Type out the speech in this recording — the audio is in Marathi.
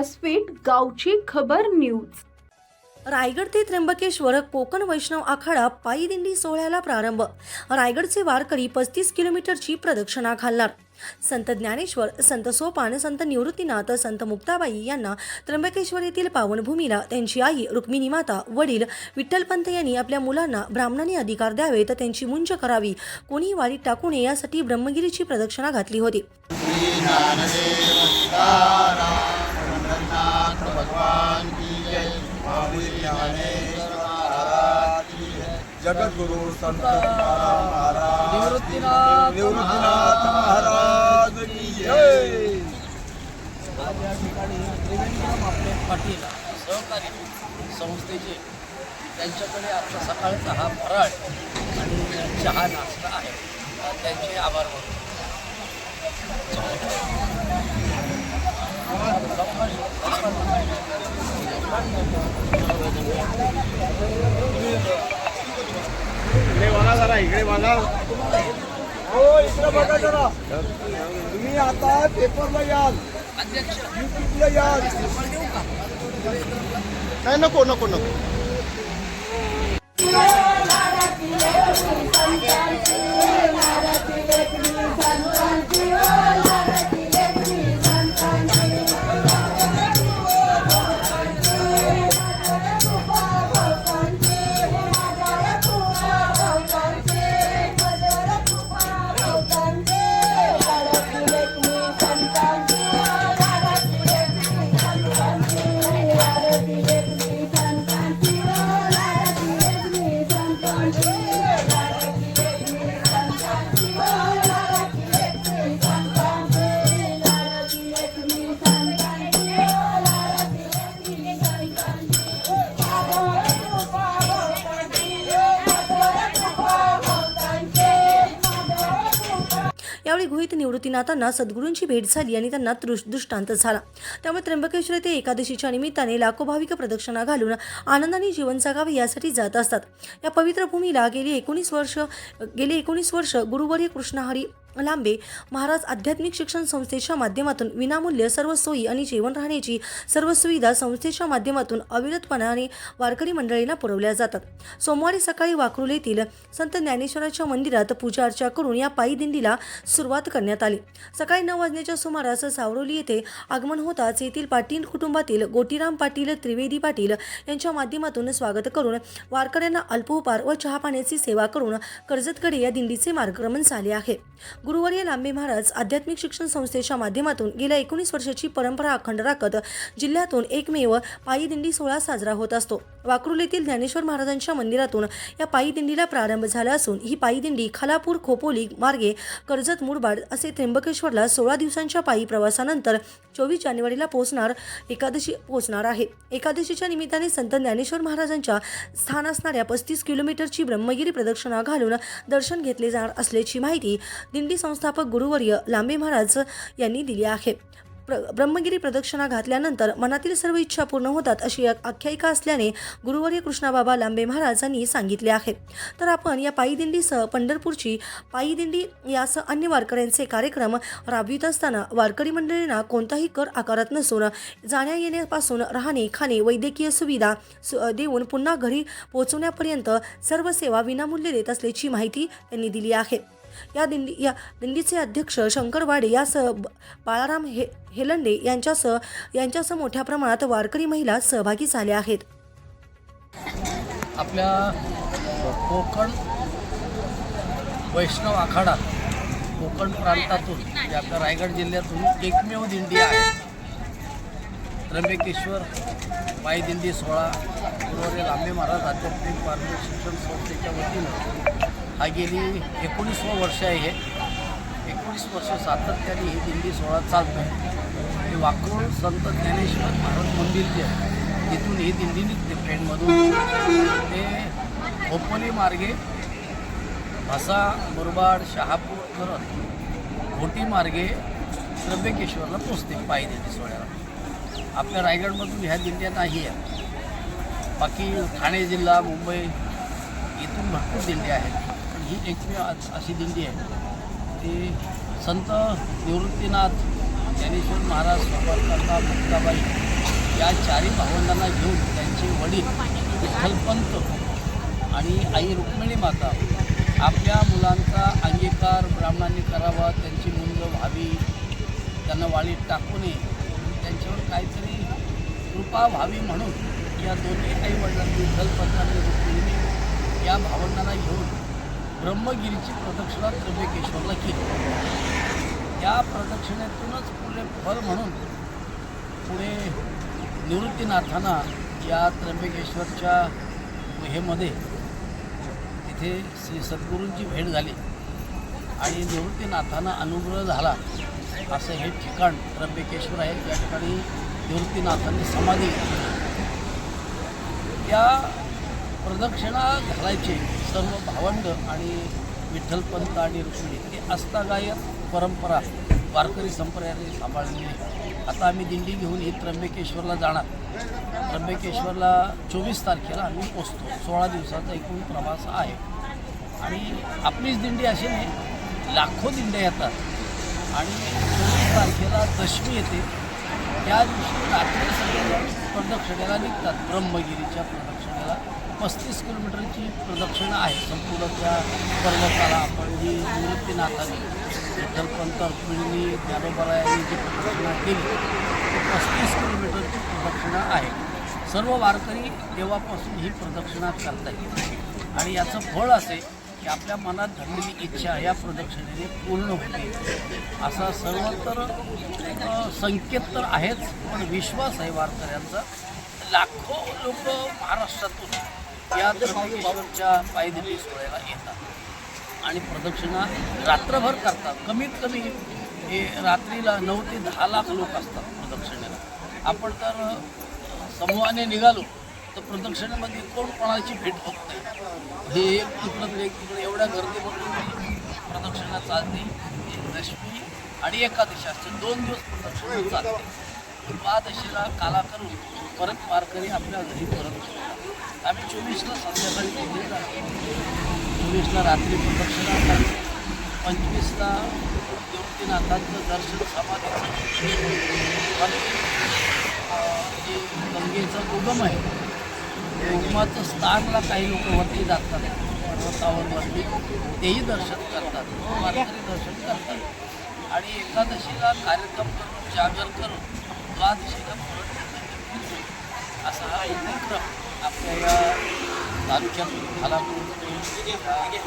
व्यासपीठ गावची खबर न्यूज. रायगड ते त्र्यंबकेश्वर कोकण वैष्णव आखाडा पायी दिंडी सोहळ्याला प्रारंभ. रायगडचे वारकरी पस्तीस किलोमीटरची प्रदक्षिणा घालणार. संत ज्ञानेश्वर संत सोपान संत निवृत्तीनाथ संत मुक्ताबाई यांना त्र्यंबकेश्वर येथील पावनभूमीला त्यांची आई रुक्मिणी माता वडील विठ्ठलपंत यांनी आपल्या मुलांना ब्राह्मणांनी अधिकार द्यावे तर त्यांची मुंज करावी. कोणी वारीत टाकू नये यासाठी ब्रह्मगिरीची प्रदक्षिणा घातली होती. जगत गुरु संत तुकाराम महाराज निवृत्तीनाथ निवृत्तीनाथ महाराज की जय। आज या ठिकाणी त्रिवेंद्रम आपले पाटील सहकारी संस्थेचे त्यांच्याकडे आता सकाळचा हा फराळ आणि चहा नाश्ता आहे. त्यांचे आभार मानतो. बघा जरा इकडे बघा हो इकडे बघा जरा. तुम्ही आता पेपरला याल. अध्यक्ष युट्यूबला याल. नाही नको नको नको. यावेळी गुहित निवृत्तीनाथांना सद्गुरूंची भेट झाली आणि त्यांना दृष्टांत झाला. त्यामुळे त्र्यंबकेश्वर येथे एकादशीच्या निमित्ताने लाखो भाविक प्रदक्षिणा घालून आनंदाने जीवन जगावे यासाठी जात असतात. या पवित्र भूमीला गेली एकोणीस वर्ष गेली एकोणीस वर्ष गुरुवर्य कृष्णहरी लांबे महाराज आध्यात्मिक शिक्षण संस्थेच्या माध्यमातून विनामूल्य सर्व सोयी आणि जेवण राहण्याची सर्व सुविधा संस्थेच्या माध्यमातून अविरतपणाने वारकरी मंडळींना पुरवल्या जातात. सोमवारी सकाळी वाकरुल येथील संत ज्ञानेश्वराच्या मंदिरात पूजा अर्चा करून या पायी दिंडीला सुरुवात करण्यात आली. सकाळी नऊ वाजण्याच्या सुमारास सावरोली येथे आगमन होताच येथील पाटील कुटुंबातील गोटीराम पाटील त्रिवेदी पाटील यांच्या माध्यमातून स्वागत करून वारकऱ्यांना अल्पोपहार व चहापाण्याची सेवा करून कर्जतकडे या दिंडीचे मार्गक्रमण झाले आहे. गुरुवर्य लांबे महाराज आध्यात्मिक शिक्षण संस्थेच्या माध्यमातून गेल्या एकोणीस वर्षाची परंपरा अखंड राखत जिल्ह्यातून एकमेव पायी दिंडी सोहळा साजरा होत असतो. वाकरुल येथील ज्ञानेश्वर महाराजांच्या मंदिरातून या पायी दिंडीला प्रारंभ झाला असून ही पायी दिंडी खालापूर खोपोली मार्गे कर्जत मुरबाड असे त्र्यंबकेश्वरला सोळा दिवसांच्या पायी प्रवासानंतर चोवीस जानेवारीला पोहोचणार एकादशी पोहोचणार आहे. एकादशीच्या निमित्ताने संत ज्ञानेश्वर महाराजांच्या स्थान असणाऱ्या पस्तीस किलोमीटरची ब्रह्मगिरी प्रदक्षिणा घालून दर्शन घेतले जाणार असल्याची माहिती दिंडी संस्थापक गुरुवर्य लांबे महाराज यांनी दिली आहे. प्र ब्रह्मगिरी प्रदक्षिणा घातल्यानंतर मनातील सर्व इच्छा पूर्ण होतात अशी एक आख्यायिका असल्याने गुरुवर्य कृष्णाबाबा लांबे महाराजांनी सांगितले आहे. तर आपण या पायीदिंडीसह पंढरपूरची पायीदिंडी यासह अन्य वारकऱ्यांचे कार्यक्रम राबवित असताना वारकरी मंडळींना कोणताही कर आकारत नसून जाण्या येण्यापासून राहणे खाणे वैद्यकीय सुविधा सु देऊन पुन्हा घरी पोहोचवण्यापर्यंत सर्व सेवा विनामूल्य देत असल्याची माहिती त्यांनी दिली आहे. या दिंडी या दिंडीचे अध्यक्ष शंकर वाडे यासह बाळाराम हे हेलंडे यांच्यासह यांच्यासह मोठ्या प्रमाणात वारकरी महिला सहभागी झाल्या आहेत. आपल्या कोकण वैष्णव आखाडा कोकण प्रांतातून आपल्या रायगड जिल्ह्यातून एकमेव दिंडी आहे. त्र्यंबकेश्वर पायी दिंडी सोहळा गुरुवारी लांबे महाराज आध्यात्मिक मार्ग शिक्षण संस्थेच्या वतीनं हा गेली एकोणीसवं वर्ष आहे हे. एकोणीस वर्ष सातत्याने ही दिंडी सोहळा चालतो आहे हे वाकूळ संत ज्ञानेश्वर महाराज मंदिर जे आहे तिथून ही दिंडी निघते ट्रेनमधून. ते खोपोली मार्गे भासा मुरबाड शहापूर करत घोटी मार्गे त्र्यंबकेश्वरला पोचते पायी दिंडी सोहळ्याला. आपल्या रायगडमधून ह्या दिंड्या नाही आहे. बाकी ठाणे जिल्हा मुंबई इथून भरपूर दिंड्या आहेत. ही एकमेव आज अशी दिंडी आहे. ती संत निवृत्तीनाथ ज्ञानेश्वर महाराज सोबत मुक्ताबाई या चारही भावंडांना घेऊन त्यांचे वडील विठ्ठलपंत आणि आई रुक्मिणी माता आपल्या मुलांचा अंगीकार ब्राह्मणांनी करावा त्यांची मुलं व्हावी त्यांना वाळीत टाकू नये त्यांच्यावर काहीतरी कृपा व्हावी म्हणून या दोन्ही आई वडिलांनी विठ्ठलपंत आणि रुक्मिणी या भावंडांना घेऊन ब्रह्मगिरीची प्रदक्षिणा त्र्यंबकेश्वरला केली. या प्रदक्षिणेतूनच पुढे फल म्हणून पुढे निवृत्तीनाथांना या त्र्यंबकेश्वरच्या गुहेमध्ये तिथे श्री सद्गुरूंची भेट झाली आणि निवृत्तीनाथांना अनुग्रह झाला. असं हे ठिकाण त्र्यंबकेश्वर आहे. त्या ठिकाणी निवृत्तीनाथांनी समाधी त्या प्रदक्षिणा घालायचे सर्व भावंड आणि विठ्ठलपंत आणि रुक्मिणी ही अस्तागायक परंपरा वारकरी संप्रदायाने सांभाळलेली आहे आता आम्ही दिंडी घेऊन ही त्र्यंबकेश्वरला जाणार. त्र्यंबकेश्वरला चोवीस तारखेला आम्ही पोचतो. सोळा दिवसाचा एकूण प्रवास आहे. आणि आपलीच दिंडी अशी नाही लाखो दिंड्या येतात. आणि चोवीस तारखेला दशमी येते. त्या दिवशी रात्री सगळेजण प्रदक्षिणेला निघतात. ब्रह्मगिरीच्या प्रदक्षिणेला. पस्तीस किलोमीटरची प्रदक्षिणा आहे. संपूर्ण त्या पर्वताला आपण जी निवृत्तीनाथाने विठ्ठलपंत रुक्मिणींनी ज्ञानोबरायांनी जी प्रदक्षिणा केली ती पस्तीस किलोमीटरची प्रदक्षिणा आहे. सर्व वारकरी देवापासून ही प्रदक्षिणा करतात आणि याचं फळ असे की आपल्या मनात धरलेली इच्छा या प्रदक्षिणेने पूर्ण होते. असा सर्व तर संकेत तर आहेच पण विश्वास आहे वारकऱ्यांचा. लाखो लोक महाराष्ट्रातून या त्र्यंबकेश्वरच्या पायदिंडी सोहळ्याला येतात. आणि प्रदक्षिणा रात्रभर करतात. कमीत कमी हे रात्रीला नऊ ते दहा लाख लोक असतात प्रदक्षिणेला. आपण तर समूहाने निघालो तर प्रदक्षिणेमध्ये कोण कोणाची भेट होत नाही हे एक तिकडं एक तिकडे एवढ्या गर्दीमधून प्रदक्षिणा चालते दशमी आणि एकादशी असते. दोन दिवस प्रदक्षिणा चालते. द्वादशीला काला करून परत पारकरी आपल्या घरी परत येतात. आम्ही चोवीसला संध्याकाळी चोवीसला रात्री प्रदक्षिणा करतो पंचवीसला निवृत्तीनाथांचं दर्शन समाधीचं जे गंगेचं उगम आहे उगमाचं स्थानला काही लोक वरती जातात. पर्वतावर वरती तेही दर्शन करतात. रात्री दर्शन करतात. आणि एकादशीला कार्यक्रम करून जागर करून द्वादशीला परत येतात. असा हा उपक्रम आपल्या या तालुक्यातून झाला आहे